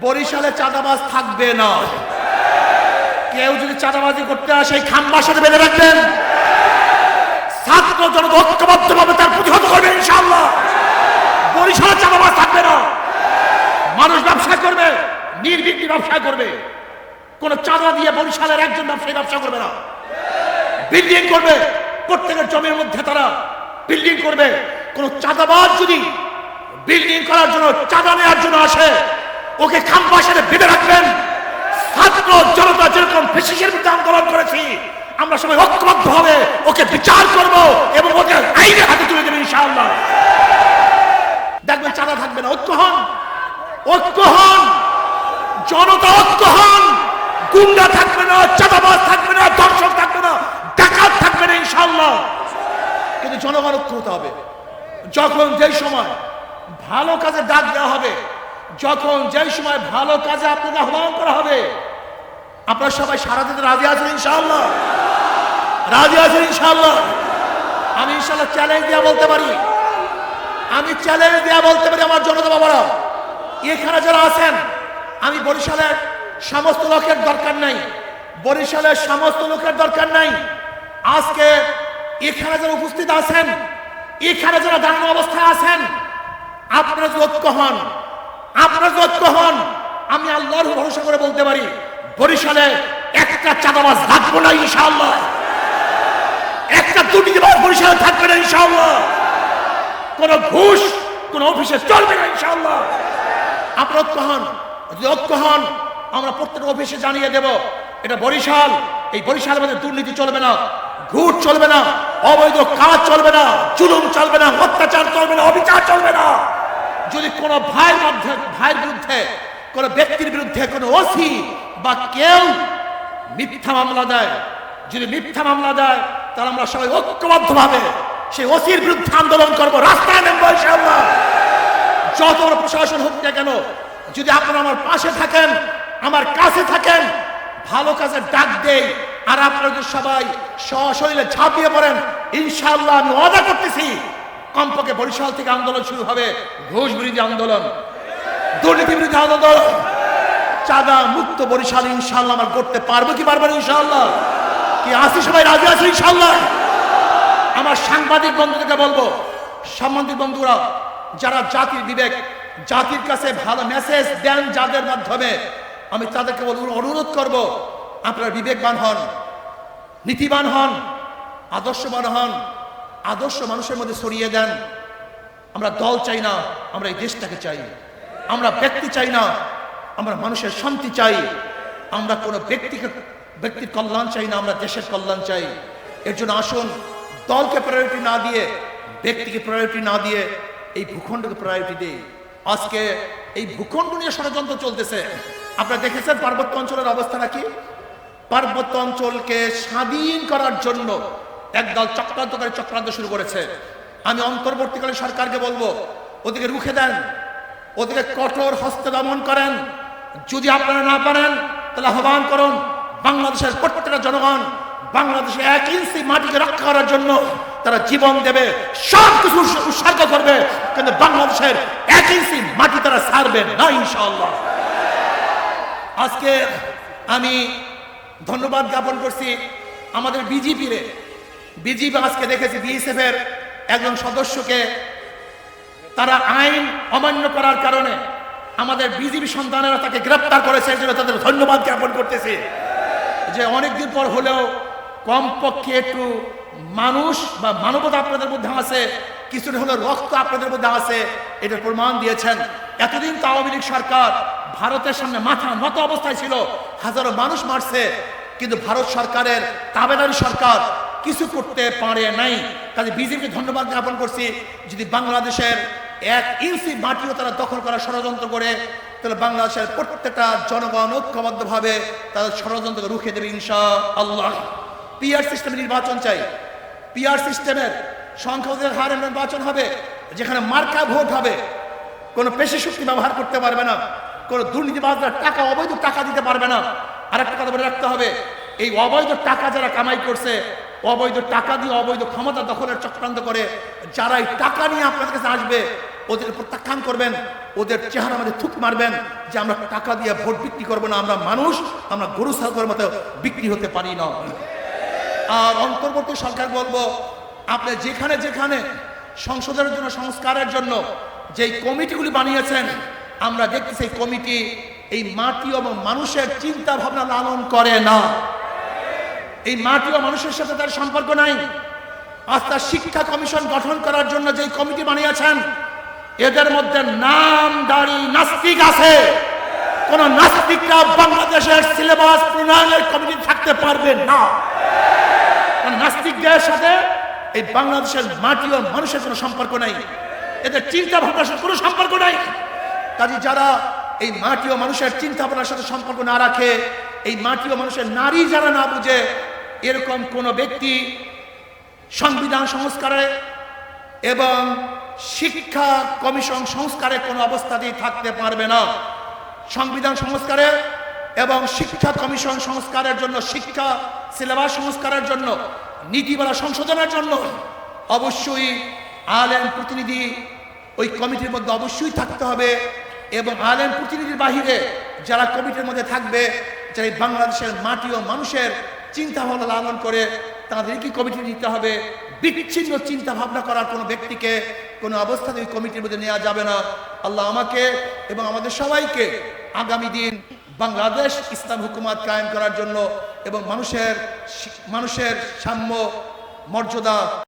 বরিশালে চাঁদাবাজ থাকবে না। কেউ যদি চাঁদাবাজি করতে আসে এই খাম্বার সাথে বেঁধে রাখবেন। ছাত্র জনতা ঐক্যবদ্ধ ভাবে তার প্রতিহত করবে, ইনশাআল্লাহ। বরিশালে চাঁদাবাজ থাকবে না। মানুষ ব্যবসা করবে, নির্বিঘ্নি ব্যবসা করবে। কোন চাঁদা দিয়ে বরিশালের একজন ব্যবসায়ী ব্যবসা করবে না। বিল্ডিং করবে, প্রত্যেকের জমির মধ্যে তারা বিল্ডিং করবে। কোন চাঁদাবাজ যদি বিল্ডিং করার জন্য চাঁদা নেওয়ার জন্য আসে ওকে খাম্পা সাথে বেঁধে রাখবেন। ছাত্র জনতা যেরকম ফেসিসের বিরুদ্ধে আন্দোলন করেছি, আমরা সবাই ঐক্যবদ্ধ হবে, ওকে বিচার করব এবং ওকে আইনে হাতে তুলে দেবেন ইনশাআল্লাহ। দেখবেন চাঁদা থাকবে না, ঐক্য হন। ঐক্য হন। জনতা ঐক্য হন। গুন্ডা থাকবে না, চাঁদাবাজ থাকবে না দর্শক থাকবে না, ডাকাত থাকবে না ইনশাআল্লাহ। কিন্তু জনগণ ঐক্য হতে হবে। যখন যেই সময় ভালো কাজে ডাক দেওয়া হবে যখন যেই সময় ভালো কাজে আপনাকে আহ্বান করা হবে, আপনারা সবাই সারা দিতে রাজি আছেন ইনশাআল্লাহ? রাজি আছেন ইনশাআল্লাহ? আমি ইনশাআল্লাহ চ্যালেঞ্জ দেওয়া বলতে পারি। আমি চ্যালেঞ্জ দেওয়া বলতে পারি আমার জনতা বাবারা এখানে যারা আছেন, আমি বরিশালের সমস্ত লোকের দরকার নাই। বরিশালের সমস্ত লোকের দরকার নাই। আজকে এখানে যারা উপস্থিত আছেন, এখানে যারা দাঁড়ানো অবস্থায় আছেন, আপনারা যদি ঐক্য হন আপনারা ঐক্য হন, আমি আল্লাহর ভরসা করে বলতে পারি, বরিশালে একটা চাঁদাবাজ থাকব না, ইনশাআল্লাহ। একটা দুর্নীতিবাজ বরিশালে থাকবে না, ইনশাআল্লাহ। কোন ঘুষ, কোন অফিসে চলবে না, ইনশাআল্লাহ। আপনার ঐক্য হন, যদি হন, আমরা প্রত্যেক অফিসে জানিয়ে দেব, এটা বরিশাল, এই বরিশালের মধ্যে দুর্নীতি চলবে না, ঘুষ চলবে না, অবৈধ কাজ চলবে না, জুলুম চলবে না, অত্যাচার চলবে না, অবিচার চলবে না। যদি কোন ভাইয়ের মধ্যে, ভাইয়ের বিরুদ্ধে, কোন ব্যক্তির বিরুদ্ধে কোন ওসি বা কেউ মিথ্যা মামলা দেয়, যদি মিথ্যা মামলা দেয়, তাহলে আমরা সবাই ঐক্যবদ্ধ ভাবে সেই ওসির বিরুদ্ধে আন্দোলন করব। রাস্তায় নেমবো যত প্রশাসন হোক না কেন, যদি আপনারা আমার পাশে থাকেন, আমার কাছে থাকেন, ভালো কাজে ডাক দেই, আর আপনারা সবাই সশরীরে ঝাঁপিয়ে পড়েন, ইনশাআল্লাহ আমি ওয়াদা করতেছি কমপক্ষে বরিশাল থেকে আন্দোলন শুরু হবে। ঘুষ বিরোধী আন্দোলন। দুর্নীতি বিরোধী আন্দোলন। চাঁদা মুক্ত বরিশাল ইনশাল্লাহ আমার করতে পারব কি পারব ইনশাল্লাহ কি আসি সবাই রাজি আছে ইনশাআল্লাহ? আমার সাংবাদিক বন্ধুদেরকে বলব সাংবাদিক বন্ধুরা, যারা জাতির বিবেক, জাতির কাছে ভালো মেসেজ দেন যাদের মাধ্যমে, আমি তাদেরকে অনুরোধ করব, আপনারা বিবেকবান হন, নীতিবান হন, আদর্শবান হন আদর্শ মানুষের মধ্যে ছড়িয়ে দেন। আমরা দল চাই না, আমরা এই দেশটাকে চাই। আমরা ব্যক্তি চাই না, আমরা মানুষের শান্তি চাই। আমরা কোনো ব্যক্তিকে, ব্যক্তির কল্যাণ চাই না, আমরা দেশের কল্যাণ চাই। এর জন্য আসুন, দলকে প্রায়োরিটি না দিয়ে, ব্যক্তিকে প্রায়োরিটি না দিয়ে এই ভূখণ্ডকে প্রায়োরিটি দিই। আজকে এই ভূখণ্ড নিয়ে ষড়যন্ত্র চলতেছে। আপনারা দেখেছেন পার্বত্য অঞ্চলের অবস্থা নাকি? পার্বত্য অঞ্চলকে স্বাধীন করার জন্য একদল চক্রান্তকারী চক্রান্ত শুরু করেছে। আমি অন্তর্বর্তীকালীন সরকারকে বলব, ওদিকে রুখে দেন, ওদিকে কঠোর হস্তে দমন করেন। যদি আপনারা না পারেন, তাহলে আহ্বান করুন, বাংলাদেশের প্রত্যেকটা জনগণ বাংলাদেশে এক ইঞ্চি মাটিকে রক্ষা করার জন্য তারা জীবন দেবে সব কিছু উৎসর্গ করবে, কিন্তু বাংলাদেশের এক ইঞ্চি মাটি তারা ছাড়বে না, ইনশাআল্লাহ। আজকে আমি ধন্যবাদ জ্ঞাপন করছি আমাদের বিজেপিরে বিজেপি আজকে দেখেছি বিএসএফ এর একজন সদস্যকে তারা আইন অমান্য করার কারণে আমাদের বিজেপি সন্তানেরা তাকে গ্রেপ্তার করেছে এই জন্য তাদের ধন্যবাদ জ্ঞাপন করতেছি। যে অনেকদিন পর হলেও কমপক্ষে একটু মানুষ বা মানবতা আপনাদের মধ্যে আছে, কিছুটা হলেও রক্ত আপনাদের মধ্যে আছে, এটার প্রমাণ দিয়েছেন। এতদিন তো আওয়ামী লীগ সরকার ভারতের সামনে মাথা নত অবস্থায় ছিল, হাজারো মানুষ মারছে, কিন্তু ভারত সরকারের তাবেদারি সরকার কিছু করতে পারে নাই। কাজে বিজেপিকে ধন্যবাদ জ্ঞাপন করছি। যদি বাংলাদেশের এক ইঞ্চি মাটিও তারা দখল করার ষড়যন্ত্র করে, তাহলে বাংলাদেশের প্রত্যেকটা জনগণ ঐক্যবদ্ধভাবে তাদের ষড়যন্ত্রকে রুখে দেবে ইনশা আল্লাহ পিআর সিস্টেমে নির্বাচন চাই। পিআর সিস্টেমের সংখ্যাদের হারে নির্বাচন হবে, যেখানে মার্কা ভোট হবে। কোনো পেশি শক্তি ব্যবহার করতে পারবে না। কোনো দুর্নীতিবাজরা টাকা, অবৈধ টাকা দিতে পারবে না। আর একটা কথা বলে রাখতে হবে, এই অবৈধ টাকা যারা কামাই করছে অবৈধ টাকা দিয়ে অবৈধ ক্ষমতা দখলের চক্রান্ত করে যারা এই টাকা নিয়ে আপনাদের কাছে আসবে, ওদের প্রত্যাখ্যান করবেন, ওদের চেহারা আমাদের থুক মারবেন যে আমরা টাকা দিয়ে ভোট বিক্রি করব না, আমরা মানুষ, আমরা গরু, ছাগলের মতো বিক্রি হতে পারি না। আর অন্তর্বর্তী সরকার বলব, আপনি যেখানে যেখানে সংসদের জন্য, সংস্কারের জন্য যেই কমিটিগুলি বানিয়েছেন, আমরা দেখতেছি এই কমিটি এই মাটি এবং মানুষের চিন্তা ভাবনা লালন করে না। এই মাটি ও মানুষের সাথে তার সম্পর্ক নাই। আজ তার শিক্ষা কমিশন গঠন করার জন্য যেই কমিটি বানিয়েছেন, এদের মধ্যে নাম দাড়ি নাস্তিক আছে। কোন নাস্তিকরা বাংলাদেশের সিলেবাস প্রণয়নের কমিটি থাকতে পারবে না। নাস্তিকদের সাথে এই বাংলাদেশের মাটি ও মানুষের কোনো সম্পর্ক নাই। এদের চিন্তা ভাবনার সাথে কোনো সম্পর্ক নাই। কাজে যারা এই মাটি ও মানুষের চিন্তা ভাবনার সাথে সম্পর্ক না রাখে, এই মাটি ও মানুষের নারী যারা না বুঝে এরকম কোনো ব্যক্তি সংবিধান সংস্কারে এবং শিক্ষা কমিশন সংস্কারে কোনো অবস্থাতেই থাকতে পারবে না। সংবিধান সংস্কারে এবং শিক্ষা কমিশন সংস্কারের জন্য, শিক্ষা সিলেবাস সংস্কারের জন্য, নীতিমালা সংশোধনের জন্য অবশ্যই আলেম প্রতিনিধি ওই কমিটির মধ্যে অবশ্যই থাকতে হবে এবং আলেম প্রতিনিধির বাহিরে যারা কমিটির মধ্যে থাকবে, যারা বাংলাদেশের মাটি ও মানুষের চিন্তা ভাবনা লালন করে তাদেরকে কমিটি নিতে হবে? বিচ্ছিন্ন চিন্তা ভাবনা করার কোনো ব্যক্তিকে কোনো অবস্থাতে ওই কমিটির মধ্যে নেওয়া যাবে না। আল্লাহ আমাকে এবং আমাদের সবাইকে আগামী দিন বাংলাদেশ ইসলাম হুকুমাত কায়েম করার জন্য এবং মানুষের মানুষের সাম্য, মর্যাদা